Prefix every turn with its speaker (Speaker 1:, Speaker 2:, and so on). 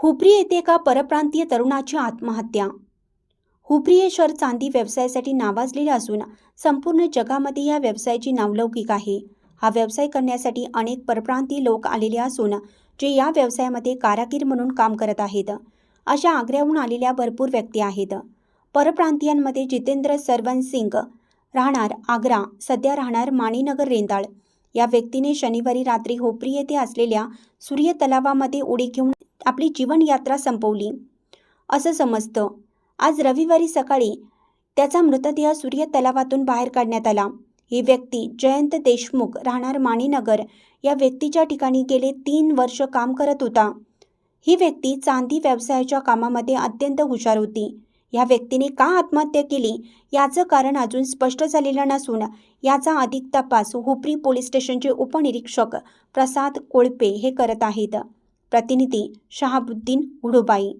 Speaker 1: हुपरी येथे एका परप्रांतीय तरुणाची आत्महत्या. हुपरी हे शहर चांदी व्यवसायासाठी नावाजलेले असून संपूर्ण जगामध्ये या व्यवसायाची नावलौकिक आहे. हा व्यवसाय करण्यासाठी अनेक परप्रांतीय लोक आलेले असून जे या व्यवसायामध्ये कारागीर म्हणून काम करत आहेत. अशा आग्र्याहून आलेल्या भरपूर व्यक्ती आहेत. परप्रांतीयांमध्ये जितेंद्र सरवन सिंग राहणार आग्रा सध्या राहणार माणीनगर रेंदाळ. या व्यक्तीने शनिवारी रात्री होपरी येथे असलेल्या सूर्य तलावामध्ये उडी घेऊन आपली जीवनयात्रा संपवली. असं समजतं. आज रविवारी सकाळी त्याचा मृतदेह सूर्य तलावातून बाहेर काढण्यात आला. ही व्यक्ती जयंत देशमुख राहणार माणीनगर या व्यक्तीच्या ठिकाणी गेले तीन वर्ष काम करत होता. ही व्यक्ती चांदी व्यवसायाच्या कामामध्ये अत्यंत हुशार होती. या व्यक्तीने का आत्महत्या केली याचं कारण अजून स्पष्ट झालेलं नसून याचा अधिक तपास हुपरी पोलीस स्टेशनचे उपनिरीक्षक प्रसाद कोळपे हे करत आहेत. प्रतिनिधी शहाबुद्दीन उडुबाई